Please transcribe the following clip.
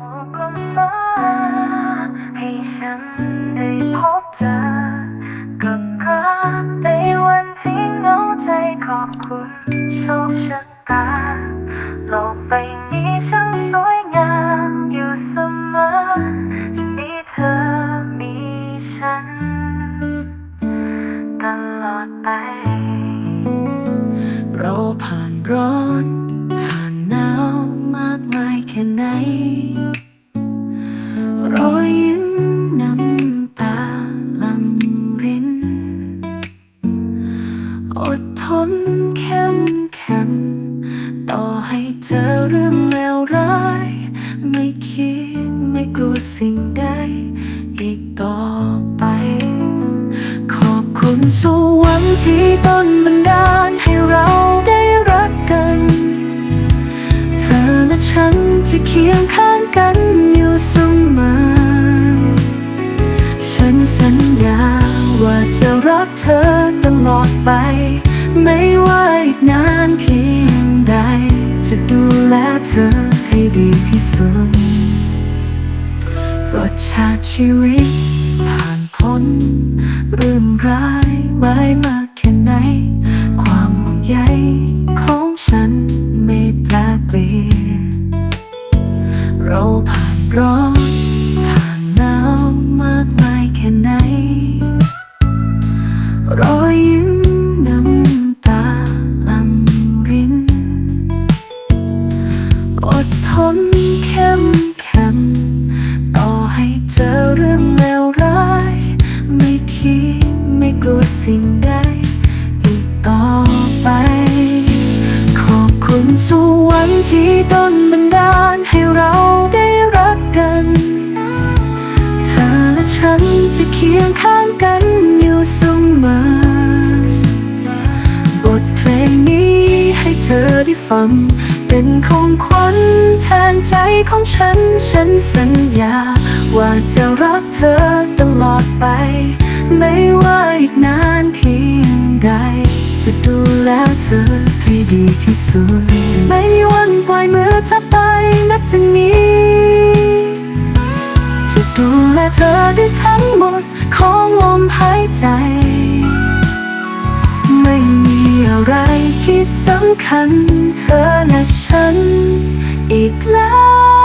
ขอความฟ้าให้ฉันได้พบเจอกับรักในวันที่เหงาใจขอบคุณโชคชะตาโลกใบนี้ช่างสวยงามอยู่เสมอมีเธอมีฉัน ตลอดไป เราผ่านร้อน ผ่านหนาวมากมายแค่ไหน อดทนเข้มแข็งต่อให้เจอเรื่องเลวร้าย ไม่คิดไม่กลัวสิ่งใดอีกต่อไป ขอบคุณสวรรค์ที่ต้นบันดาลให้เราได้รักกัน เธอและฉันจะเคียงข้างกันอยู่เสมอ ฉันสัญญา ว่าจะรักเธอตลอดไป ไม่ว่าอีกนานเพียงใด จะดูแลเธอให้ดีที่สุด รสชาติชีวิตผ่านพ้นเรื่องร้ายไว้มากแค่ไหน ความห่วงใยของฉันไม่แปลเปลี่ยนเราผ่านร้อน อดทนเข้มแข็งต่อให้เจอเรื่องเลวร้าย ไม่คิดไม่กลัวสิ่งใดอีกต่อไป ขอบคุณสวรรค์ที่ต้นบันดาลให้เราได้รักกัน เธอและฉันจะเคียงข้างกันอยู่เสมอบทเพลงนี้ให้เธอได้ฟัง เป็นของขวัญแทนใจของฉัน ฉันสัญญา ว่าจะรักเธอตลอดไป ไม่ว่าอีกนานเพียงใด จะดูแลเธอให้ดีที่สุดจะไม่มีวันปล่อยมือเธอไปนับจากนี้ จะดูแลเธอได้ทั้งหมดของลมหายใจ อะไรที่สำคัญเธอและฉัน อีกแล้ว